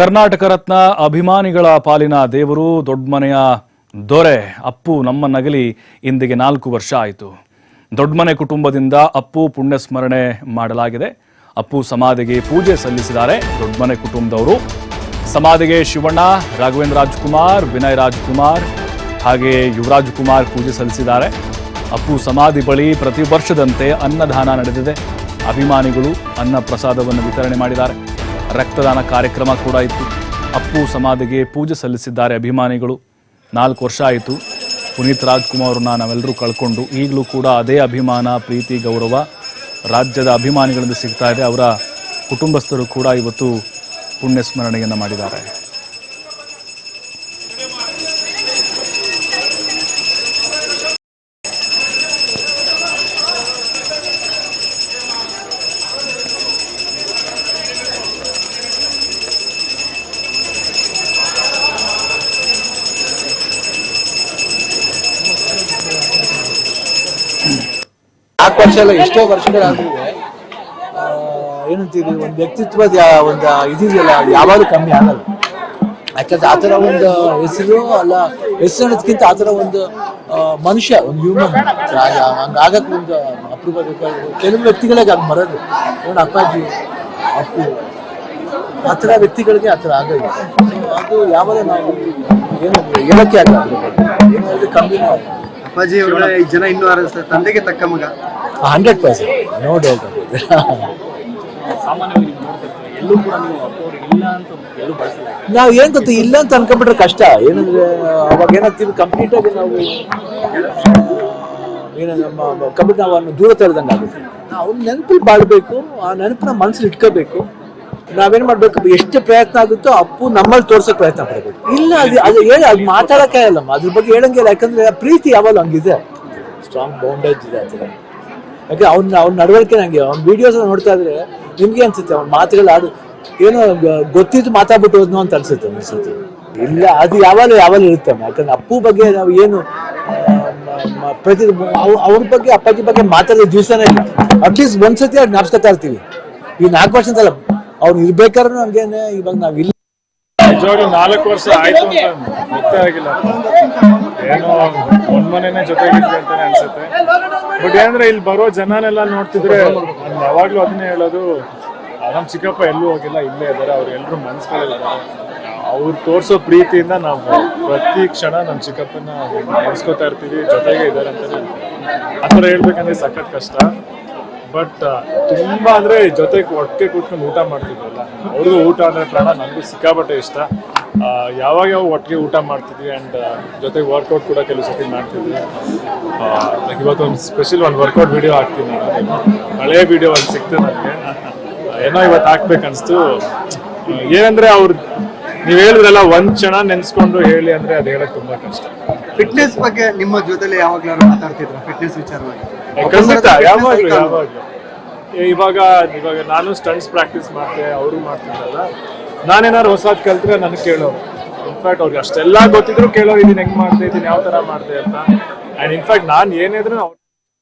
ಕರ್ನಾಟಕ ರತ್ನ ಅಭಿಮಾನಿಗಳ ಪಾಲಿನ ದೇವರು ದೊಡ್ಡಮನೆಯ ದೊರೆ, ಅಪ್ಪು ನಮ್ಮ ನಗಲಿ ಇಂದಿಗೆ ನಾಲ್ಕು ವರ್ಷ ಆಯಿತು. ದೊಡ್ಡಮನೆ ಕುಟುಂಬದಿಂದ ಅಪ್ಪು ಪುಣ್ಯ ಸ್ಮರಣೆ ಮಾಡಲಾಗಿದೆ. ಅಪ್ಪು ಸಮಾಧಿಗೆ ಪೂಜೆ ಸಲ್ಲಿಸಿದ್ದಾರೆ ದೊಡ್ಡಮನೆ ಕುಟುಂಬದವರು. ಸಮಾಧಿಗೆ ಶಿವಣ್ಣ ರಾಘವೇಂದ್ರ ರಾಜ್ಕುಮಾರ್ ವಿನಯ್ ರಾಜ್ಕುಮಾರ್, ಹಾಗೆ ಯುವರಾಜ್ ಕುಮಾರ್ ಪೂಜೆ ಸಲ್ಲಿಸಿದ್ದಾರೆ. ಅಪ್ಪು ಸಮಾಧಿ ಬಳಿ ಪ್ರತಿ ವರ್ಷದಂತೆ ಅನ್ನದಾನ ನಡೆದಿದೆ. ಅಭಿಮಾನಿಗಳು ಅನ್ನ ಪ್ರಸಾದವನ್ನು ವಿತರಣೆ ಮಾಡಿದ್ದಾರೆ. ರಕ್ತದಾನ ಕಾರ್ಯಕ್ರಮ ಕೂಡ ಇತ್ತು. ಅಪ್ಪು ಸಮಾಧಿಗೆ ಪೂಜೆ ಸಲ್ಲಿಸಿದ್ದಾರೆ ಅಭಿಮಾನಿಗಳು. ನಾಲ್ಕು ವರ್ಷ ಆಯಿತು. ಪುನೀತ್ ರಾಜ್ಕುಮಾರ್ ಅವ್ರನ್ನ ನಾವೆಲ್ಲರೂ ಕಳ್ಕೊಂಡು ಈಗಲೂ ಕೂಡ ಅದೇ ಅಭಿಮಾನ, ಪ್ರೀತಿ, ಗೌರವ ರಾಜ್ಯದ ಅಭಿಮಾನಿಗಳಿಂದ ಸಿಗ್ತಾ ಇದೆ. ಅವರ ಕುಟುಂಬಸ್ಥರು ಕೂಡ ಇವತ್ತು ಪುಣ್ಯ ಸ್ಮರಣೆಯನ್ನು ಮಾಡಿದ್ದಾರೆ. ನಾಲ್ಕು ವರ್ಷ ಎಲ್ಲ ಎಷ್ಟೋ ವರ್ಷಗಳಾದ್ರೂ ಏನಂತೀವಿ ಒಂದು ವ್ಯಕ್ತಿತ್ವದ ಒಂದು ಇದಿದೆಯಲ್ಲ ಯಾವಾಗಲೂ ಕಮ್ಮಿ ಆಗಲ್ಲ. ಯಾಕಂದ್ರೆ ಆ ಥರ ಒಂದು ಹೆಸರು ಅಲ್ಲ, ಹೆಸರು ಅನ್ನೋದಕ್ಕಿಂತ ಆ ಥರ ಒಂದು ಮನುಷ್ಯ, ಒಂದು ಹ್ಯೂಮನ್ ಹಂಗಾಗಕ್ಕೆ ಒಂದು ಅಪರೂಪ ಕೆಲವು ವ್ಯಕ್ತಿಗಳಿಗೆ ಅದು ಬರೋದು. ನೋಡಿ ಅಪ್ಪಾಜಿ, ಅಪ್ಪು, ಆ ಥರ ವ್ಯಕ್ತಿಗಳಿಗೆ ಆ ಥರ ಆಗೋದು ಅದು ಯಾವಾಗ ನಾವು ಏನು, ಹೇಳಕ್ಕೆ ಆಗಲ್ಲ ಆಗಲ್ಲ. ಅಪ್ಪಾಜಿ ಅವರ ಈ ಜನ ಇನ್ನೂ ಆರಿಸ್ತಾರೆ ತಂದೆಗೆ ತಕ್ಕ ಮಗ. ಹಂಡ್ರೆಡ್ ಪರ್ಸೆಂಟ್ ನೋ ಡೌಟ್ ನಾವು ಏನ್ ಗೊತ್ತು ಇಲ್ಲ ಅಂತ ಅನ್ಕೊಂಡ್ಬಿಟ್ರೆ ಕಷ್ಟ. ಏನಂದ್ರೆ ಅವಾಗ ಏನಾಗ್ತೀವಿ ಕಂಪ್ಲೀಟ್ ಆಗಿ ನಾವು ಏನು ನಮ್ಮ ಕಂಪ್ಲೀಟ್ ನಾವು ದೂರ ತೆರೆದಂಗೆ ಆಗುತ್ತೆ ಅವ್ನ ನೆನಪಲ್ಲಿ ಬಾಳ್ಬೇಕು ಆ ನೆನಪನ್ನ ಮನಸ್ಸಲ್ಲಿ ಇಟ್ಕೋಬೇಕು. ನಾವೇನ್ ಮಾಡ್ಬೇಕು? ಎಷ್ಟು ಪ್ರಯತ್ನ ಆಗುತ್ತೋ ಅಪ್ಪು ನಮ್ಮಲ್ಲಿ ತೋರ್ಸಕ್ ಪ್ರಯತ್ನ ಪಡ್ಬೇಕು. ಇಲ್ಲ ಅದು ಅದು ಹೇಳಿ ಅದು ಮಾತಾಡಕ್ಕೆ ಆಗಲ್ಲಮ್ಮ ಅದ್ರ ಬಗ್ಗೆ ಹೇಳಂಗಿಲ್ಲ ಯಾಕಂದ್ರೆ ಆ ಪ್ರೀತಿ ಯಾವಾಗ ಹಂಗಿದೆ? ಸ್ಟ್ರಾಂಗ್ ಬೌಂಡೇಜ್ ಇದೆ ಥರ ಯಾಕೆ ಅವ್ನ ಅವ್ನ ನಡವಳಿಕೆ ನಂಗೆ ಅವ್ನ ವಿಡಿಯೋಸ್ ನೋಡ್ತಾ ಇದ್ರೆ ನಿಮ್ಗೆ ಅನ್ಸುತ್ತೆ ಅವ್ನ ಮಾತುಗಳು ಆಡು ಏನೋ ಗೊತ್ತಿದ್ದು ಮಾತಾಡ್ಬಿಟ್ಟು ಹೋದ್ನೋ ಅಂತ ಅನ್ಸುತ್ತೆ ಅನ್ಸುತ್ತೆ ಇಲ್ಲ ಅದು ಯಾವಾಗಲೂ ಯಾವಾಗಲೂ ಇರುತ್ತೆ ಯಾಕಂದ್ರೆ ಅಪ್ಪು ಬಗ್ಗೆ ನಾವು ಏನು ಪ್ರತಿ ಅವ್- ಅವ್ರ ಬಗ್ಗೆ ಅಪ್ಪಾಜಿ ಬಗ್ಗೆ ಮಾತಾಡೋ ದಿವಸನೇ ಅಟ್ಲೀಸ್ಟ್ ಒಂದ್ಸತಿ ಅವ್ರು ಜ್ಞಾಪಿಸ್ಕೊತಾ ಇರ್ತೀವಿ. ಈ ನಾಲ್ಕು ವರ್ಷದಲ್ಲ ಅವ್ರು ಇರ್ಬೇಕಾದ್ರೂ ಹಂಗೇನೆ ಇವಾಗ ನಾವ್ ಇಲ್ಲ ನಿಜವಾಗ್ಲೂ ನಾಲ್ಕು ವರ್ಷ ಆಯ್ತು ಅಂತ ಗೊತ್ತೇ ಆಗಿಲ್ಲ. ಏನೋ ಒಂದ್ ಮನೆನೇ ಜೊತೆಗಿದ್ವಿ ಅಂತಾನೆ ಅನ್ಸುತ್ತೆ. ಬಟ್ ಏನಂದ್ರೆ ಇಲ್ಲಿ ಬರೋ ಜನನೆಲ್ಲ ನೋಡ್ತಿದ್ರೆ ನಾನ್ ಯಾವಾಗ್ಲೂ ಅದನ್ನೇ ಹೇಳೋದು ಆ, ನಮ್ ಚಿಕ್ಕಪ್ಪ ಎಲ್ಲೂ ಹೋಗಿಲ್ಲ ಇಲ್ಲೇ ಇದಾರೆ ಅವ್ರು ಎಲ್ರು ಮನ್ಸ್ಗಳಿದ್ದಾರೆ ಅವ್ರು ತೋರ್ಸೋ ಪ್ರೀತಿಯಿಂದ ನಾವು ಪ್ರತಿ ಕ್ಷಣ ನಮ್ ಚಿಕ್ಕಪ್ಪನ ನೆನ್ಸ್ಕೊತಾ ಇರ್ತೀವಿ ಜೊತೆಗೆ ಇದಾರೆ ಅಂತಾನೆ ಆತರ ಹೇಳ್ಬೇಕಂದ್ರೆ ಸಖತ್ ಕಷ್ಟ. ಬಟ್ ತುಂಬಾ ಅಂದ್ರೆ ಜೊತೆಗೆ ಒಟ್ಟಿಗೆ ಕೂತ್ಕೊಂಡು ಊಟ ಮಾಡ್ತಿದ್ವಲ್ಲ. ಅವ್ರಿಗೂ ಊಟ ಅಂದ್ರೆ ಪ್ರಾಣ ನನಗೂ ಸಿಕ್ಕಾಪಟ್ಟೆ ಇಷ್ಟ. ಯಾವಾಗ ಯಾವಾಗ ಒಟ್ಟಿಗೆ ಊಟ ಮಾಡ್ತಿದ್ವಿ ಅಂಡ್ ಜೊತೆಗೆ ವರ್ಕೌಟ್ ಕೂಡ ಕೆಲವು ಸತಿ ಮಾಡ್ತಿದ್ವಿ. ಲೈಕ್ ಇವತ್ತು ಒಂದು ಸ್ಪೆಷಲ್ ಒಂದು ವರ್ಕೌಟ್ ವಿಡಿಯೋ ಹಾಕ್ತೀನಿ. ಹಳೆ ವಿಡಿಯೋ ಒಂದು ಸಿಕ್ತು ನನಗೆ. ಏನೋ ಇವತ್ತು ಹಾಕ್ಬೇಕು ಅನ್ಸ್ತು ಆ, ಏನಂದ್ರೆ ಅವ್ರು ನೀವು ಹೇಳಿದ್ರಲ್ಲ ಒಂದ್ ಕ್ಷಣ ನೆನೆಸ್ಕೊಂಡು ಹೇಳಿ ಅಂದ್ರೆ ಅದು ಹೇಳಕ್ ತುಂಬಾ ಕಷ್ಟ. ಫಿಟ್ನೆಸ್ ಬಗ್ಗೆ ನಿಮ್ಮ ಜೊತೆಲಿ ಯಾವಾಗ್ಲಾರು ಮಾತಾಡ್ತಿದ್ರು? ಫಿಟ್ನೆಸ್ ವಿಚಾರವಾಗಿ. ಖಂಡಿತ ಯಾವಾಗ್ಲೂ ಯಾವಾಗ್ಲೂ ಇವಾಗ ಇವಾಗ ನಾನು ಸ್ಟಂಟ್ಸ್ ಪ್ರಾಕ್ಟೀಸ್ ಮಾಡ್ತೆ ಅವರು ಮಾಡ್ತಿದ್ದಲ್ಲ ನಾನೇನಾದ್ರು ಹೊಸದು ಕಲ್ತ್ರೆ ನನಗೆ ಕೇಳೋರು ಇನ್ಫ್ಯಾಕ್ಟ್ ಅವ್ರಿಗೆ ಅಷ್ಟೆಲ್ಲ ಗೊತ್ತಿದ್ರು ಕೇಳೋರು ಇದನ್ನ ಹೆಂಗ್ ಮಾಡ್ತಾ ಇದ್ದೀನಿ ಯಾವ ತರ ಮಾಡ್ದೆ ಅಂತ. ಅಂಡ್ ಇನ್ಫ್ಯಾಕ್ಟ್ ನಾನು ಏನಿದ್ರು